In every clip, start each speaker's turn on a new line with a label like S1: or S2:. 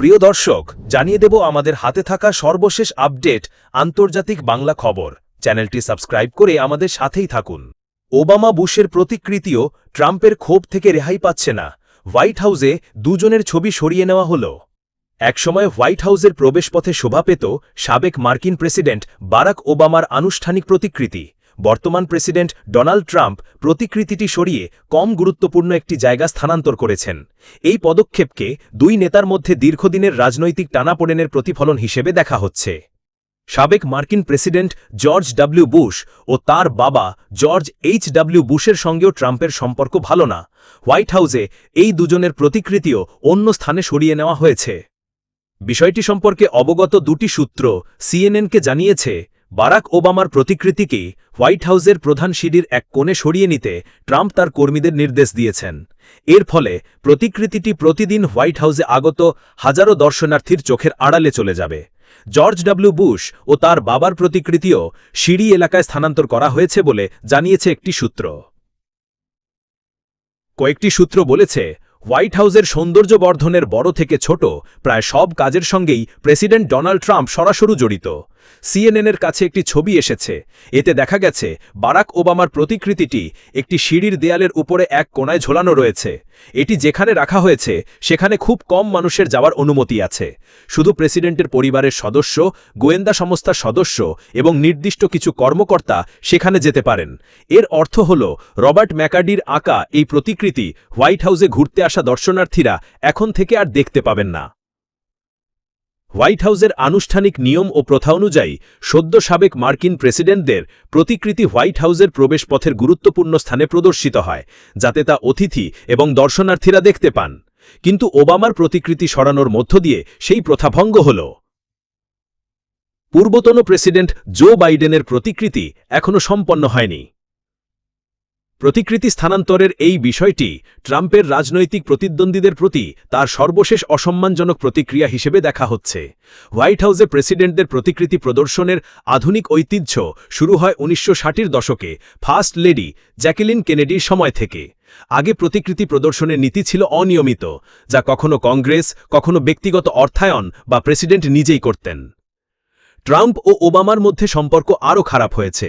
S1: প্রিয় দর্শক জানিয়ে দেব আমাদের হাতে থাকা সর্বশেষ আপডেট আন্তর্জাতিক বাংলা খবর চ্যানেলটি সাবস্ক্রাইব করে আমাদের সাথেই থাকুন ওবামা বুশের প্রতিকৃতিও ট্রাম্পের ক্ষোভ থেকে রেহাই পাচ্ছে না হোয়াইট হাউসে দুজনের ছবি সরিয়ে নেওয়া হল একসময় হোয়াইট হাউসের প্রবেশপথে শোভা পেত সাবেক মার্কিন প্রেসিডেন্ট বারাক ওবামার আনুষ্ঠানিক প্রতিকৃতি বর্তমান প্রেসিডেন্ট ডোনাল্ড ট্রাম্প প্রতিকৃতিটি সরিয়ে কম গুরুত্বপূর্ণ একটি জায়গা স্থানান্তর করেছেন এই পদক্ষেপকে দুই নেতার মধ্যে দীর্ঘদিনের রাজনৈতিক টানাপোড়েনের প্রতিফলন হিসেবে দেখা হচ্ছে সাবেক মার্কিন প্রেসিডেন্ট জর্জ ডব্লিউ বুশ ও তার বাবা জর্জ এইচ ডব্লিউ বুশের সঙ্গেও ট্রাম্পের সম্পর্ক ভালো না হোয়াইট হাউসে এই দুজনের প্রতিকৃতিও অন্য স্থানে সরিয়ে নেওয়া হয়েছে বিষয়টি সম্পর্কে অবগত দুটি সূত্র সিএনএনকে জানিয়েছে বারাক ওবামার প্রতিকৃতিকে হোয়াইট হাউসের প্রধান সিঁড়ির এক কোণে সরিয়ে নিতে ট্রাম্প তার কর্মীদের নির্দেশ দিয়েছেন এর ফলে প্রতিকৃতিটি প্রতিদিন হোয়াইট হাউসে আগত হাজারো দর্শনার্থীর চোখের আড়ালে চলে যাবে জর্জ ডব্লিউ বুশ ও তার বাবার প্রতিকৃতিও সিঁড়ি এলাকায় স্থানান্তর করা হয়েছে বলে জানিয়েছে একটি সূত্র কয়েকটি সূত্র বলেছে হোয়াইট হাউসের সৌন্দর্য বর্ধনের বড় থেকে ছোট প্রায় সব কাজের সঙ্গেই প্রেসিডেন্ট ডোনাল্ড ট্রাম্প সরাসরি জড়িত সিএনএনের কাছে একটি ছবি এসেছে এতে দেখা গেছে বারাক ওবামার প্রতিকৃতিটি একটি সিঁড়ির দেয়ালের উপরে এক কোনায় ঝোলানো রয়েছে এটি যেখানে রাখা হয়েছে সেখানে খুব কম মানুষের যাওয়ার অনুমতি আছে শুধু প্রেসিডেন্টের পরিবারের সদস্য গোয়েন্দা সংস্থার সদস্য এবং নির্দিষ্ট কিছু কর্মকর্তা সেখানে যেতে পারেন এর অর্থ হল রবার্ট ম্যাকাডির আঁকা এই প্রতিকৃতি হোয়াইট হাউসে ঘুরতে আসা দর্শনার্থীরা এখন থেকে আর দেখতে পাবেন না হোয়াইট হাউসের আনুষ্ঠানিক নিয়ম ও প্রথা অনুযায়ী সদ্য সাবেক মার্কিন প্রেসিডেন্টদের প্রতিকৃতি হোয়াইট হাউসের প্রবেশপথের গুরুত্বপূর্ণ স্থানে প্রদর্শিত হয় যাতে তা অতিথি এবং দর্শনার্থীরা দেখতে পান কিন্তু ওবামার প্রতিকৃতি সরানোর মধ্য দিয়ে সেই প্রথা ভঙ্গ হল পূর্বতন প্রেসিডেন্ট জো বাইডেনের প্রতিকৃতি এখনও সম্পন্ন হয়নি প্রতিকৃতি স্থানান্তরের এই বিষয়টি ট্রাম্পের রাজনৈতিক প্রতিদ্বন্দ্বীদের প্রতি তার সর্বশেষ অসম্মানজনক প্রতিক্রিয়া হিসেবে দেখা হচ্ছে হোয়াইট হাউসে প্রেসিডেন্টদের প্রতিকৃতি প্রদর্শনের আধুনিক ঐতিহ্য শুরু হয় উনিশশো ষাটের দশকে ফার্স্ট লেডি জ্যাকেলিন কেনেডির সময় থেকে আগে প্রতিকৃতি প্রদর্শনের নীতি ছিল অনিয়মিত যা কখনো কংগ্রেস কখনো ব্যক্তিগত অর্থায়ন বা প্রেসিডেন্ট নিজেই করতেন ট্রাম্প ও ওবামার মধ্যে সম্পর্ক আরও খারাপ হয়েছে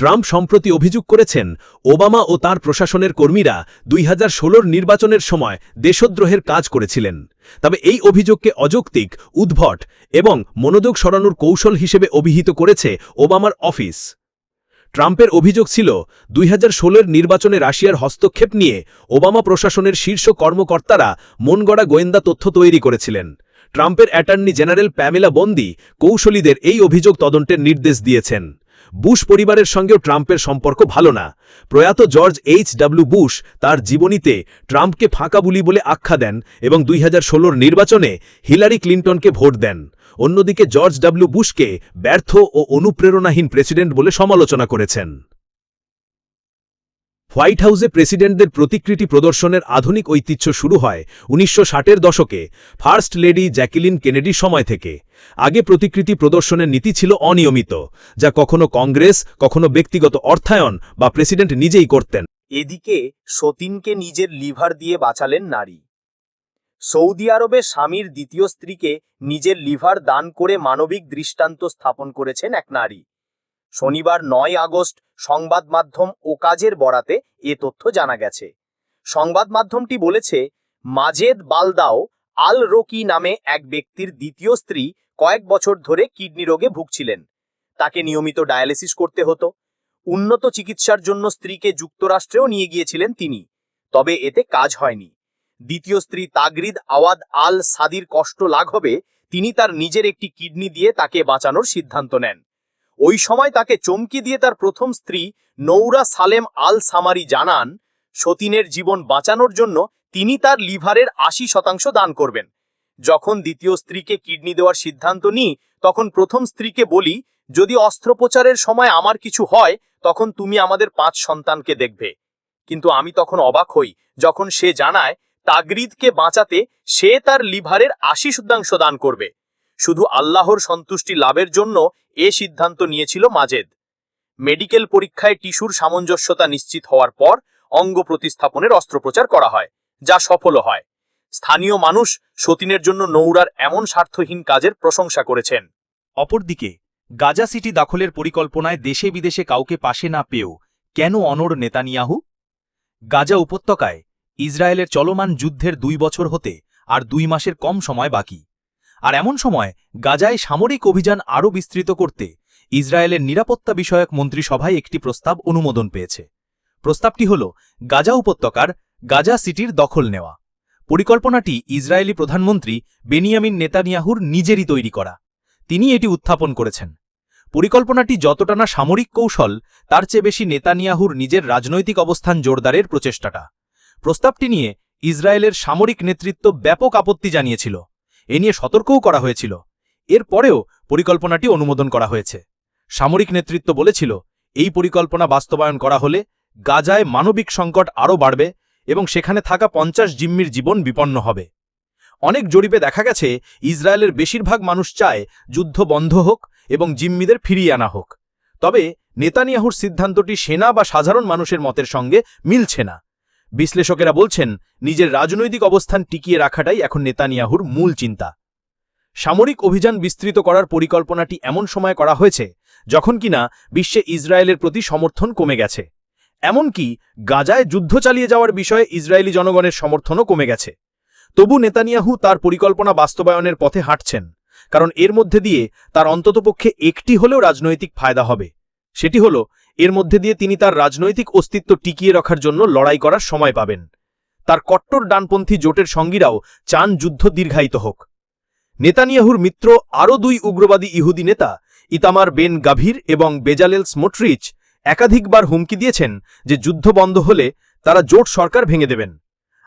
S1: ট্রাম্প সম্প্রতি অভিযোগ করেছেন ওবামা ও তার প্রশাসনের কর্মীরা দুই হাজার নির্বাচনের সময় দেশদ্রোহের কাজ করেছিলেন তবে এই অভিযোগকে অযৌক্তিক উদ্ভট এবং মনোযোগ সরানোর কৌশল হিসেবে অভিহিত করেছে ওবামার অফিস ট্রাম্পের অভিযোগ ছিল দুই হাজার নির্বাচনে রাশিয়ার হস্তক্ষেপ নিয়ে ওবামা প্রশাসনের শীর্ষ কর্মকর্তারা মনগড়া গোয়েন্দা তথ্য তৈরি করেছিলেন ট্রাম্পের অ্যাটর্নি জেনারেল প্যামেলা বন্দি কৌশলীদের এই অভিযোগ তদন্তের নির্দেশ দিয়েছেন বুশ পরিবারের সঙ্গেও ট্রাম্পের সম্পর্ক ভালো না প্রয়াত জর্জ এইচ ডাব্লু বুশ তার জীবনীতে ট্রাম্পকে ফাঁকা বুলি বলে আখ্যা দেন এবং দুই নির্বাচনে হিলারি ক্লিন্টনকে ভোট দেন অন্যদিকে জর্জ ডাব্লু বুশকে ব্যর্থ ও অনুপ্রেরণাহীন প্রেসিডেন্ট বলে সমালোচনা করেছেন হোয়াইট হাউসে প্রেসিডেন্টদের প্রতিকৃতি প্রদর্শনের আধুনিক ঐতিহ্য শুরু হয় উনিশশো ষাটের দশকে ফার্স্ট লেডি জ্যাকিলিন কেনেডি সময় থেকে আগে প্রতিকৃতি প্রদর্শনের নীতি ছিল অনিয়মিত যা কখনো কংগ্রেস কখনো ব্যক্তিগত অর্থায়ন বা প্রেসিডেন্ট নিজেই করতেন
S2: এদিকে সতীনকে নিজের লিভার দিয়ে বাঁচালেন নারী সৌদি আরবে স্বামীর দ্বিতীয় স্ত্রীকে নিজের লিভার দান করে মানবিক দৃষ্টান্ত স্থাপন করেছেন এক নারী শনিবার নয় আগস্ট সংবাদ মাধ্যম ও কাজের বরাতে এ তথ্য জানা গেছে সংবাদ মাধ্যমটি বলেছে মাজেদ বালদাও আল রকি নামে এক ব্যক্তির দ্বিতীয় স্ত্রী কয়েক বছর ধরে কিডনি রোগে ভুগছিলেন তাকে নিয়মিত ডায়ালিসিস করতে হতো উন্নত চিকিৎসার জন্য স্ত্রীকে যুক্তরাষ্ট্রেও নিয়ে গিয়েছিলেন তিনি তবে এতে কাজ হয়নি দ্বিতীয় স্ত্রী তাগরিদ আওয়াদ আল সাদির কষ্ট লাঘবে তিনি তার নিজের একটি কিডনি দিয়ে তাকে বাঁচানোর সিদ্ধান্ত নেন ওই সময় তাকে চমকি দিয়ে তার প্রথম স্ত্রী নৌরা সালেম আল সামারি জানান সতীনের জীবন বাঁচানোর জন্য তিনি তার লিভারের আশি শতাংশ দান করবেন যখন দ্বিতীয় স্ত্রীকে কিডনি দেওয়ার সিদ্ধান্ত নিই তখন প্রথম স্ত্রীকে বলি যদি অস্ত্রোপচারের সময় আমার কিছু হয় তখন তুমি আমাদের পাঁচ সন্তানকে দেখবে কিন্তু আমি তখন অবাক হই যখন সে জানায় তাগরিদকে বাঁচাতে সে তার লিভারের আশি শতাংশ দান করবে শুধু আল্লাহর সন্তুষ্টি লাভের জন্য এ সিদ্ধান্ত নিয়েছিল মাজেদ মেডিকেল পরীক্ষায় টিস্যুর সামঞ্জস্যতা নিশ্চিত হওয়ার পর অঙ্গ প্রতিস্থাপনের অস্ত্রোপচার করা হয় যা সফল হয় স্থানীয় মানুষ সতীনের জন্য নৌরার এমন স্বার্থহীন কাজের প্রশংসা করেছেন
S3: অপরদিকে গাজা সিটি দখলের পরিকল্পনায় দেশে বিদেশে কাউকে পাশে না পেয়েও কেন অনর নেতানিয়াহু গাজা উপত্যকায় ইসরায়েলের চলমান যুদ্ধের দুই বছর হতে আর দুই মাসের কম সময় বাকি আর এমন সময় গাজায় সামরিক অভিযান আরও বিস্তৃত করতে ইসরায়েলের নিরাপত্তা বিষয়ক মন্ত্রিসভায় একটি প্রস্তাব অনুমোদন পেয়েছে প্রস্তাবটি হল গাজা উপত্যকার গাজা সিটির দখল নেওয়া পরিকল্পনাটি ইসরায়েলি প্রধানমন্ত্রী বেনিয়ামিন নেতানিয়াহুর নিজেরই তৈরি করা তিনি এটি উত্থাপন করেছেন পরিকল্পনাটি যতটা না সামরিক কৌশল তার চেয়ে বেশি নেতানিয়াহুর নিজের রাজনৈতিক অবস্থান জোরদারের প্রচেষ্টাটা প্রস্তাবটি নিয়ে ইসরায়েলের সামরিক নেতৃত্ব ব্যাপক আপত্তি জানিয়েছিল এ নিয়ে সতর্কও করা হয়েছিল এর পরেও পরিকল্পনাটি অনুমোদন করা হয়েছে সামরিক নেতৃত্ব বলেছিল এই পরিকল্পনা বাস্তবায়ন করা হলে গাজায় মানবিক সংকট আরও বাড়বে এবং সেখানে থাকা পঞ্চাশ জিম্মির জীবন বিপন্ন হবে অনেক জরিপে দেখা গেছে ইসরায়েলের বেশিরভাগ মানুষ চায় যুদ্ধ বন্ধ হোক এবং জিম্মিদের ফিরিয়ে আনা হোক তবে নেতানিয়াহুর সিদ্ধান্তটি সেনা বা সাধারণ মানুষের মতের সঙ্গে মিলছে না বিশ্লেষকেরা বলছেন নিজের রাজনৈতিক অবস্থান টিকিয়ে রাখাটাই এখন নেতানিয়াহুর মূল চিন্তা সামরিক অভিযান বিস্তৃত করার পরিকল্পনাটি এমন সময় করা হয়েছে যখন কিনা বিশ্বে ইসরায়েলের প্রতি সমর্থন কমে গেছে এমনকি গাজায় যুদ্ধ চালিয়ে যাওয়ার বিষয়ে ইসরায়েলি জনগণের সমর্থনও কমে গেছে তবু নেতানিয়াহু তার পরিকল্পনা বাস্তবায়নের পথে হাঁটছেন কারণ এর মধ্যে দিয়ে তার অন্ততপক্ষে একটি হলেও রাজনৈতিক ফায়দা হবে সেটি হল এর মধ্যে দিয়ে তিনি তার রাজনৈতিক অস্তিত্ব টিকিয়ে রাখার জন্য লড়াই করার সময় পাবেন তার কট্টর ডানপন্থী জোটের সঙ্গীরাও চান যুদ্ধ দীর্ঘায়িত হোক নেতানিয়াহুর মিত্র আরও দুই উগ্রবাদী ইহুদি নেতা ইতামার বেন গাভীর এবং বেজালেল স্মোটরিচ একাধিকবার হুমকি দিয়েছেন যে যুদ্ধ বন্ধ হলে তারা জোট সরকার ভেঙে দেবেন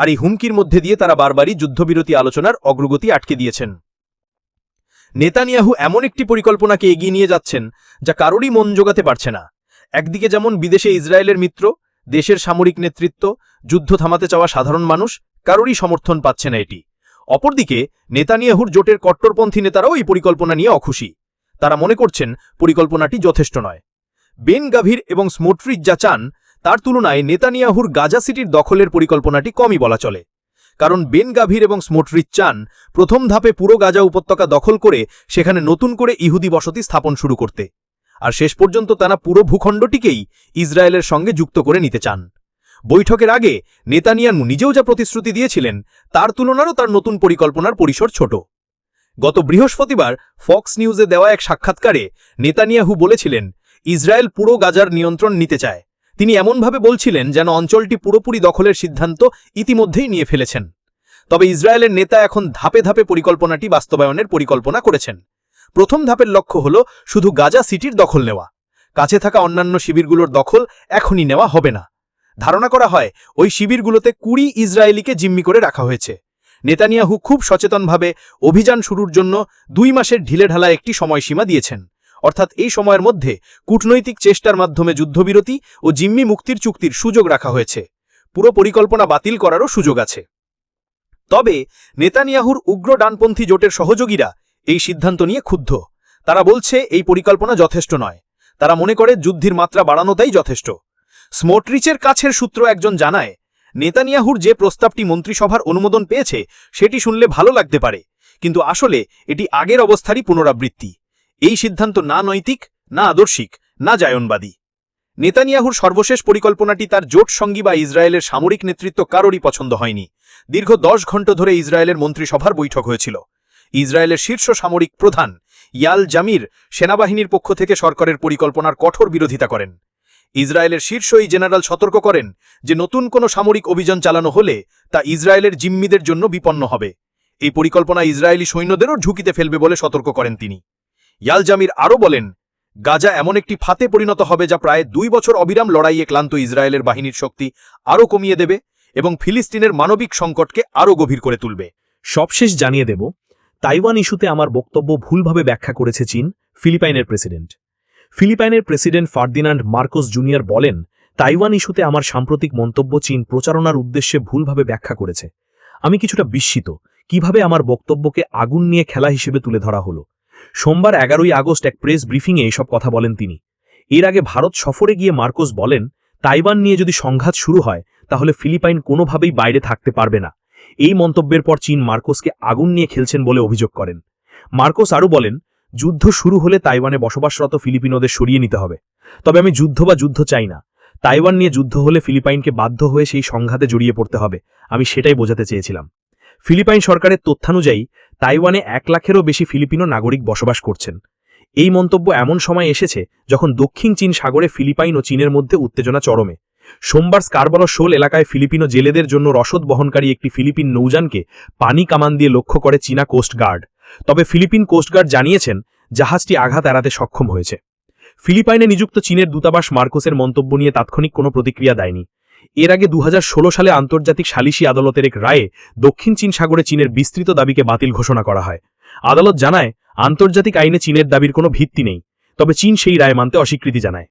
S3: আর এই হুমকির মধ্যে দিয়ে তারা বারবারই যুদ্ধবিরতি আলোচনার অগ্রগতি আটকে দিয়েছেন নেতানিয়াহু এমন একটি পরিকল্পনাকে এগিয়ে নিয়ে যাচ্ছেন যা কারোরই মন জোগাতে পারছে না একদিকে যেমন বিদেশে ইসরায়েলের মিত্র দেশের সামরিক নেতৃত্ব যুদ্ধ থামাতে চাওয়া সাধারণ মানুষ কারোরই সমর্থন পাচ্ছে না এটি অপরদিকে নেতানিয়াহুর জোটের কট্টরপন্থী নেতারাও এই পরিকল্পনা নিয়ে অখুশি তারা মনে করছেন পরিকল্পনাটি যথেষ্ট নয় বেন গাভীর এবং স্মোট্রিজ যা চান তার তুলনায় নেতানিয়াহুর গাজা সিটির দখলের পরিকল্পনাটি কমই বলা চলে কারণ বেন গাভীর এবং স্মোট্রিজ চান প্রথম ধাপে পুরো গাজা উপত্যকা দখল করে সেখানে নতুন করে ইহুদি বসতি স্থাপন শুরু করতে আর শেষ পর্যন্ত তারা পুরো ভূখণ্ডটিকেই ইসরায়েলের সঙ্গে যুক্ত করে নিতে চান বৈঠকের আগে নেতানিয়ানু নিজেও যা প্রতিশ্রুতি দিয়েছিলেন তার তুলনারও তার নতুন পরিকল্পনার পরিসর ছোট গত বৃহস্পতিবার ফক্স নিউজে দেওয়া এক সাক্ষাৎকারে নেতানিয়াহু বলেছিলেন ইসরায়েল পুরো গাজার নিয়ন্ত্রণ নিতে চায় তিনি এমনভাবে বলছিলেন যেন অঞ্চলটি পুরোপুরি দখলের সিদ্ধান্ত ইতিমধ্যেই নিয়ে ফেলেছেন তবে ইসরায়েলের নেতা এখন ধাপে ধাপে পরিকল্পনাটি বাস্তবায়নের পরিকল্পনা করেছেন প্রথম ধাপের লক্ষ্য হল শুধু গাজা সিটির দখল নেওয়া কাছে থাকা অন্যান্য শিবিরগুলোর দখল এখনই নেওয়া হবে না ধারণা করা হয় ওই শিবিরগুলোতে কুড়ি ইসরায়েলিকে জিম্মি করে রাখা হয়েছে নেতানিয়াহু খুব সচেতনভাবে অভিযান শুরুর জন্য দুই মাসের ঢালা একটি সময়সীমা দিয়েছেন অর্থাৎ এই সময়ের মধ্যে কূটনৈতিক চেষ্টার মাধ্যমে যুদ্ধবিরতি ও জিম্মি মুক্তির চুক্তির সুযোগ রাখা হয়েছে পুরো পরিকল্পনা বাতিল করারও সুযোগ আছে তবে নেতানিয়াহুর উগ্র ডানপন্থী জোটের সহযোগীরা এই সিদ্ধান্ত নিয়ে ক্ষুব্ধ তারা বলছে এই পরিকল্পনা যথেষ্ট নয় তারা মনে করে যুদ্ধের মাত্রা বাড়ানোটাই যথেষ্ট স্মোটরিচের কাছের সূত্র একজন জানায় নেতানিয়াহুর যে প্রস্তাবটি মন্ত্রিসভার অনুমোদন পেয়েছে সেটি শুনলে ভালো লাগতে পারে কিন্তু আসলে এটি আগের অবস্থারই পুনরাবৃত্তি এই সিদ্ধান্ত না নৈতিক না আদর্শিক না জায়নবাদী নেতানিয়াহুর সর্বশেষ পরিকল্পনাটি তার জোট সঙ্গী বা ইসরায়েলের সামরিক নেতৃত্ব কারোরই পছন্দ হয়নি দীর্ঘ দশ ঘণ্টা ধরে ইসরায়েলের মন্ত্রিসভার বৈঠক হয়েছিল ইসরায়েলের শীর্ষ সামরিক প্রধান ইয়াল জামির সেনাবাহিনীর পক্ষ থেকে সরকারের পরিকল্পনার কঠোর বিরোধিতা করেন ইসরায়েলের শীর্ষ এই জেনারেল সতর্ক করেন যে নতুন কোনো সামরিক অভিযান চালানো হলে তা ইসরায়েলের জিম্মিদের জন্য বিপন্ন হবে এই পরিকল্পনা ইসরায়েলি সৈন্যদেরও ঝুঁকিতে ফেলবে বলে সতর্ক করেন তিনি ইয়াল জামির আরও বলেন গাজা এমন একটি ফাতে পরিণত হবে যা প্রায় দুই বছর অবিরাম লড়াইয়ে ক্লান্ত ইসরায়েলের বাহিনীর শক্তি আরও কমিয়ে দেবে এবং ফিলিস্তিনের মানবিক সংকটকে আরও গভীর করে তুলবে
S4: সবশেষ জানিয়ে দেব তাইওয়ান ইস্যুতে আমার বক্তব্য ভুলভাবে ব্যাখ্যা করেছে চীন ফিলিপাইনের প্রেসিডেন্ট ফিলিপাইনের প্রেসিডেন্ট ফার্দিনান্ড মার্কোস জুনিয়র বলেন তাইওয়ান ইস্যুতে আমার সাম্প্রতিক মন্তব্য চীন প্রচারণার উদ্দেশ্যে ভুলভাবে ব্যাখ্যা করেছে আমি কিছুটা বিস্মিত কিভাবে আমার বক্তব্যকে আগুন নিয়ে খেলা হিসেবে তুলে ধরা হলো সোমবার এগারোই আগস্ট এক প্রেস ব্রিফিংয়ে এসব কথা বলেন তিনি এর আগে ভারত সফরে গিয়ে মার্কোস বলেন তাইওয়ান নিয়ে যদি সংঘাত শুরু হয় তাহলে ফিলিপাইন কোনোভাবেই বাইরে থাকতে পারবে না এই মন্তব্যের পর চীন মার্কোসকে আগুন নিয়ে খেলছেন বলে অভিযোগ করেন মার্কোস আরও বলেন যুদ্ধ শুরু হলে তাইওয়ানে বসবাসরত ফিলিপিনোদের সরিয়ে নিতে হবে তবে আমি যুদ্ধ বা যুদ্ধ চাই না তাইওয়ান নিয়ে যুদ্ধ হলে ফিলিপাইনকে বাধ্য হয়ে সেই সংঘাতে জড়িয়ে পড়তে হবে আমি সেটাই বোঝাতে চেয়েছিলাম ফিলিপাইন সরকারের তথ্যানুযায়ী তাইওয়ানে এক লাখেরও বেশি ফিলিপিনো নাগরিক বসবাস করছেন এই মন্তব্য এমন সময় এসেছে যখন দক্ষিণ চীন সাগরে ফিলিপাইন ও চীনের মধ্যে উত্তেজনা চরমে সোমবার স্কারবলো শোল এলাকায় ফিলিপিনো জেলেদের জন্য রসদ বহনকারী একটি ফিলিপিন নৌযানকে পানি কামান দিয়ে লক্ষ্য করে চীনা কোস্টগার্ড তবে ফিলিপিন কোস্টগার্ড জানিয়েছেন জাহাজটি আঘাত এড়াতে সক্ষম হয়েছে ফিলিপাইনে নিযুক্ত চীনের দূতাবাস মার্কোসের মন্তব্য নিয়ে তাৎক্ষণিক কোনো প্রতিক্রিয়া দেয়নি এর আগে দু সালে আন্তর্জাতিক সালিসি আদালতের এক রায়ে দক্ষিণ চীন সাগরে চীনের বিস্তৃত দাবিকে বাতিল ঘোষণা করা হয় আদালত জানায় আন্তর্জাতিক আইনে চীনের দাবির কোনো ভিত্তি নেই তবে চীন সেই রায় মানতে অস্বীকৃতি জানায়